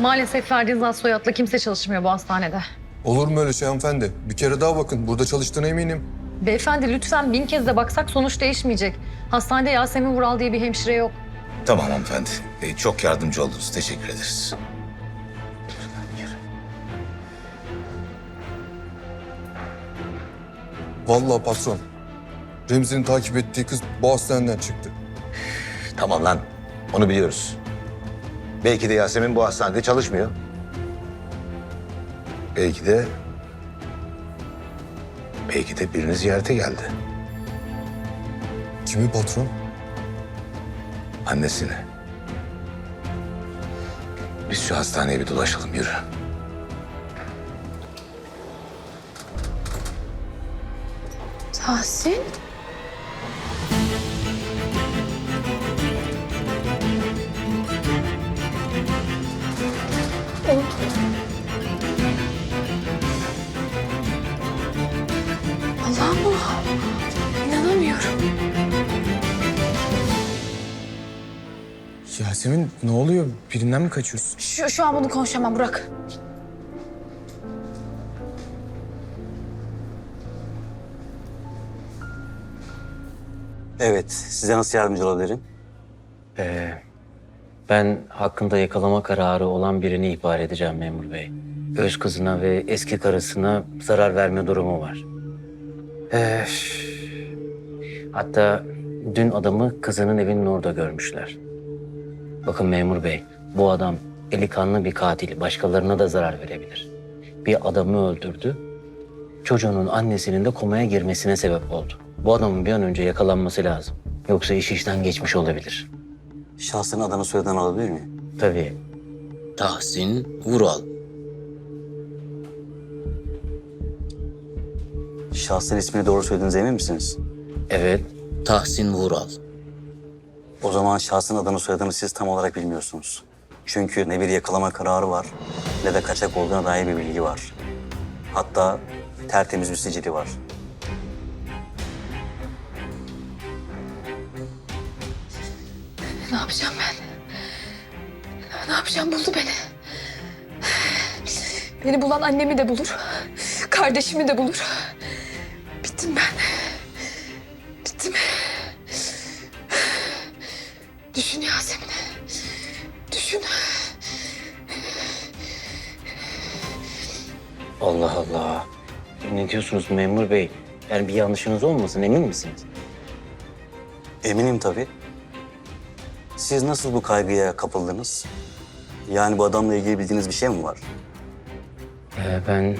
Maalesef Ferdi Zat soyadlı kimse çalışmıyor bu hastanede. Olur mu öyle şey hanımefendi? Bir kere daha bakın. Burada çalıştığına eminim. Beyefendi lütfen bin kez de baksak sonuç değişmeyecek. Hastanede Yasemin Vural diye bir hemşire yok. Tamam hanımefendi. Ee, çok yardımcı oldunuz. Teşekkür ederiz. Vallahi patron. Remzi'nin takip ettiği kız bu hastaneden çıktı. Tamam lan. Onu biliyoruz. Belki de Yasemin bu hastanede çalışmıyor. Belki de... Belki de birini ziyarete geldi. Kimi patron? Annesini. Biz şu hastaneye bir dolaşalım yürü. Tahsin? Yasemin ne oluyor? Birinden mi kaçıyorsun? Şu, şu an bunu konuşamam bırak. Evet, size nasıl yardımcı olabilirim? Ee, ben hakkında yakalama kararı olan birini ihbar edeceğim memur bey. Öz kızına ve eski karısına zarar verme durumu var. Ee, hatta dün adamı kızının evinin orada görmüşler. Bakın memur bey, bu adam eli kanlı bir katil. Başkalarına da zarar verebilir. Bir adamı öldürdü. Çocuğunun annesinin de komaya girmesine sebep oldu. Bu adamın bir an önce yakalanması lazım. Yoksa iş işten geçmiş olabilir. Şahsın adını soyadını alabilir miyim? Tabii. Tahsin Vural. Şahsın ismini doğru söylediğinize emin misiniz? Evet, Tahsin Vural. O zaman şahsın adını soyadını siz tam olarak bilmiyorsunuz. Çünkü ne bir yakalama kararı var ne de kaçak olduğuna dair bir bilgi var. Hatta tertemiz bir sicili var. Ne yapacağım ben? Ne yapacağım buldu beni. Beni bulan annemi de bulur. Kardeşimi de bulur. Düşün Yasemin. Düşün. Allah Allah. Ne diyorsunuz memur bey? Yani bir yanlışınız olmasın emin misiniz? Eminim tabii. Siz nasıl bu kaygıya kapıldınız? Yani bu adamla ilgili bildiğiniz bir şey mi var? Ee, ben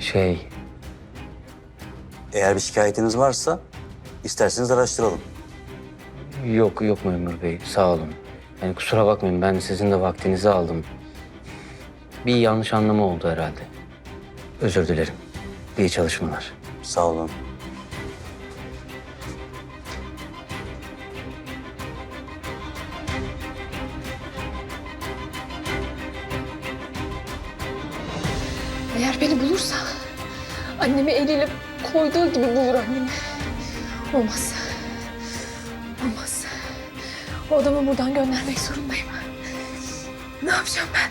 şey Eğer bir şikayetiniz varsa isterseniz araştıralım. Yok yok memur bey sağ olun. Yani kusura bakmayın ben sizin de vaktinizi aldım. Bir yanlış anlama oldu herhalde. Özür dilerim. İyi çalışmalar. Sağ olun. Eğer beni bulursa annemi eliyle koyduğu gibi bulur annemi. Olmaz. O adamı buradan göndermek zorundayım. Ne yapacağım ben?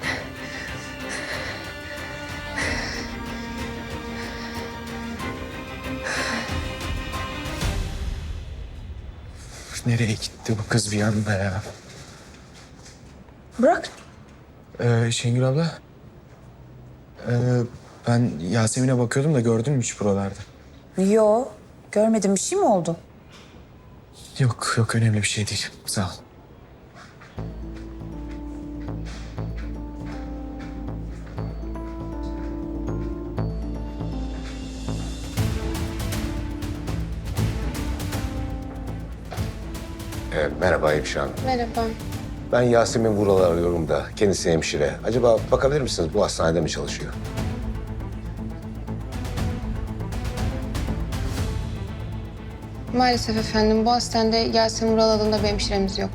Nereye gitti bu kız bir anda ya? Bırak. Ee, Şengül abla. Ee, ben Yasemin'e bakıyordum da gördün mü hiç buralarda? Yo, görmedim. Bir şey mi oldu? Yok yok önemli bir şey değil. Sağ ol. Ee, merhaba Hemşire Hanım. Merhaba. Ben Yasemin Vural'ı arıyorum da kendisi hemşire. Acaba bakabilir misiniz bu hastanede mi çalışıyor? Maalesef efendim bu hastanede Yasemin Ural adında bir hemşiremiz yok.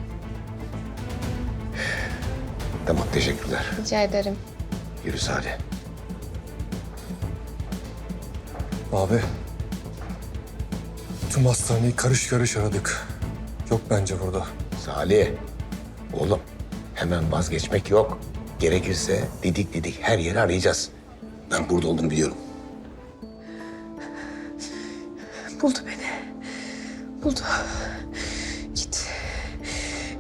Tamam teşekkürler. Rica ederim. Yürü Salih. Abi. Tüm hastaneyi karış karış aradık. Yok bence burada. Salih. Oğlum hemen vazgeçmek yok. Gerekirse didik didik her yeri arayacağız. Ben burada olduğunu biliyorum. Buldu beni. Buldu. Git.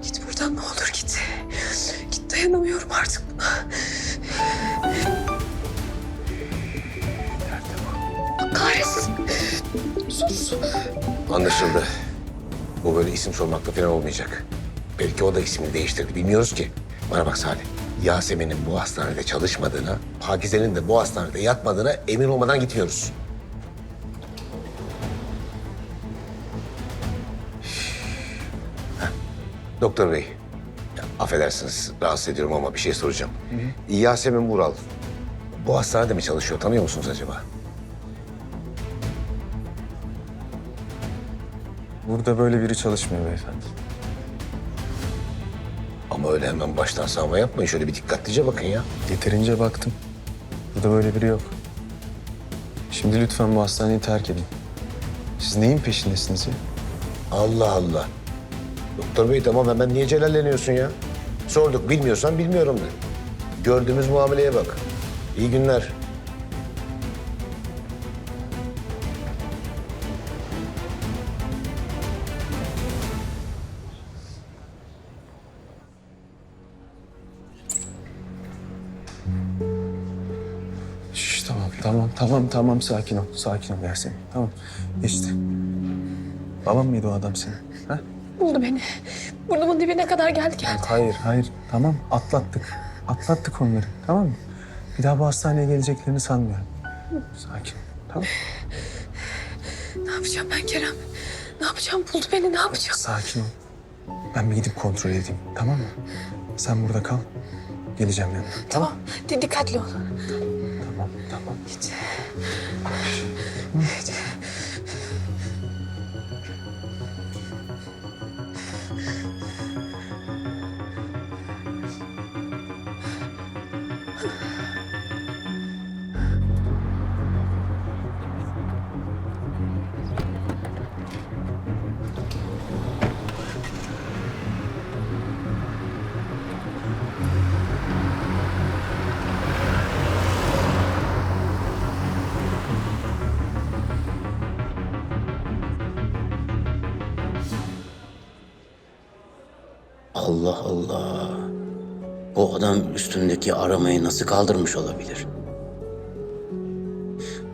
Git buradan ne olur git. Git dayanamıyorum artık buna. Allah Kahretsin. Sus. Anlaşıldı. Bu böyle isim sormakla falan olmayacak. Belki o da ismini değiştirdi. Bilmiyoruz ki. Bana bak Salih. Yasemin'in bu hastanede çalışmadığına, Pakize'nin de bu hastanede yatmadığına emin olmadan gitmiyoruz. Doktor bey, ya, affedersiniz rahatsız ediyorum ama bir şey soracağım. Yasemin Vural, bu hastanede mi çalışıyor tanıyor musunuz acaba? Burada böyle biri çalışmıyor beyefendi. Ama öyle hemen baştan savma yapmayın. Şöyle bir dikkatlice bakın ya. Yeterince baktım. Burada böyle biri yok. Şimdi lütfen bu hastaneyi terk edin. Siz neyin peşindesiniz ya? Allah Allah. Doktor bey tamam hemen niye celalleniyorsun ya? Sorduk bilmiyorsan bilmiyorum de. Gördüğümüz muameleye bak. İyi günler. Tamam, tamam, tamam. Sakin ol, sakin ol Yasemin. Tamam, geçti. Babam mıydı o adam senin? Ha? Buldu beni. Burnumun dibine kadar geldi geldi. Hayır, hayır. Tamam, atlattık. Atlattık onları, tamam mı? Bir daha bu hastaneye geleceklerini sanmıyorum. Sakin, tamam Ne yapacağım ben Kerem? Ne yapacağım? Buldu beni ne yapacağım? Sakin ol. Ben bir gidip kontrol edeyim, tamam mı? Sen burada kal. Geleceğim yanına. Tamam. Di- Dikkatli ol. Git. Allah Allah. O adam üstündeki aramayı nasıl kaldırmış olabilir?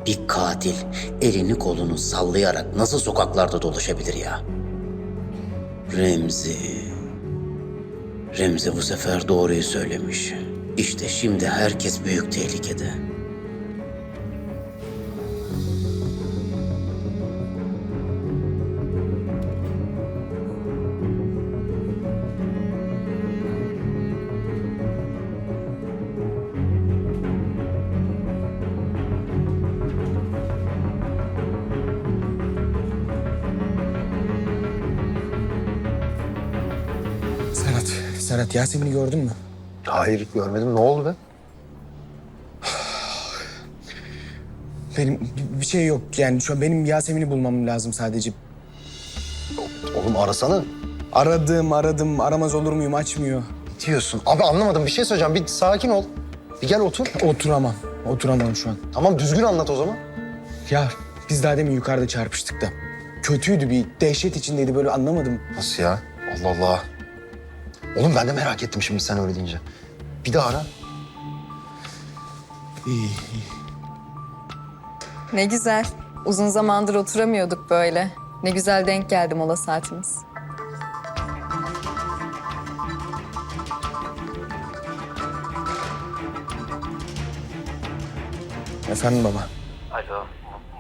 Bir katil elini kolunu sallayarak nasıl sokaklarda dolaşabilir ya? Remzi. Remzi bu sefer doğruyu söylemiş. İşte şimdi herkes büyük tehlikede. Serhat Yasemin'i gördün mü? Hayır görmedim. Ne oldu be? Benim bir şey yok yani şu an benim Yasemin'i bulmam lazım sadece. Oğlum arasana. Aradım aradım aramaz olur muyum açmıyor. Diyorsun. Abi anlamadım. Bir şey söyleyeceğim. Bir sakin ol. Bir gel otur. Oturamam oturamam şu an. Tamam düzgün anlat o zaman. Ya biz daha demin yukarıda çarpıştık da. Kötüydü bir dehşet içindeydi böyle anlamadım. Nasıl ya? Allah Allah. Oğlum ben de merak ettim şimdi sen öyle deyince. Bir daha ara. İyi iyi. Ne güzel. Uzun zamandır oturamıyorduk böyle. Ne güzel denk geldi mola saatimiz. Efendim baba. Alo,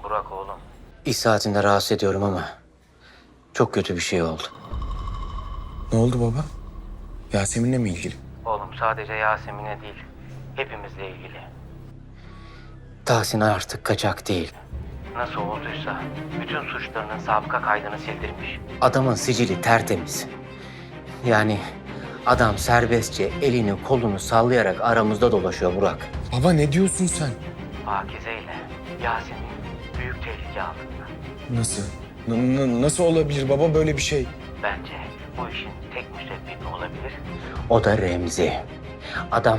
Burak oğlum. İş saatinde rahatsız ediyorum ama çok kötü bir şey oldu. Ne oldu baba? Yasemin'le mi ilgili? Oğlum sadece Yasemin'e değil, hepimizle ilgili. Tahsin artık kaçak değil. Nasıl olduysa bütün suçlarının sabıka kaydını sildirmiş. Adamın sicili tertemiz. Yani adam serbestçe elini kolunu sallayarak aramızda dolaşıyor Burak. Baba ne diyorsun sen? Pakize ile Yasemin büyük tehlike altında. Nasıl? N- n- nasıl olabilir baba böyle bir şey? Bence bu işin tek müsebbibi olabilir. O da Remzi. Adam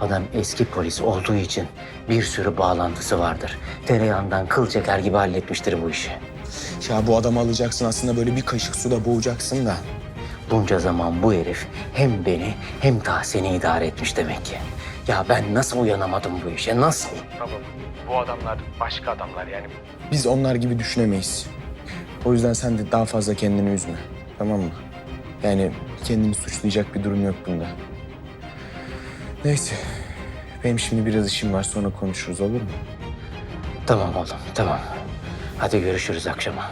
Adam eski polis olduğu için bir sürü bağlantısı vardır. Tereyağından kıl çeker gibi halletmiştir bu işi. Ya bu adamı alacaksın aslında böyle bir kaşık suda boğacaksın da. Bunca zaman bu herif hem beni hem Tahsin'i idare etmiş demek ki. Ya ben nasıl uyanamadım bu işe, nasıl? Bu adamlar başka adamlar yani. Biz onlar gibi düşünemeyiz. O yüzden sen de daha fazla kendini üzme. Tamam mı? Yani kendini suçlayacak bir durum yok bunda. Neyse. Benim şimdi biraz işim var sonra konuşuruz olur mu? Tamam oğlum, tamam. Hadi görüşürüz akşama.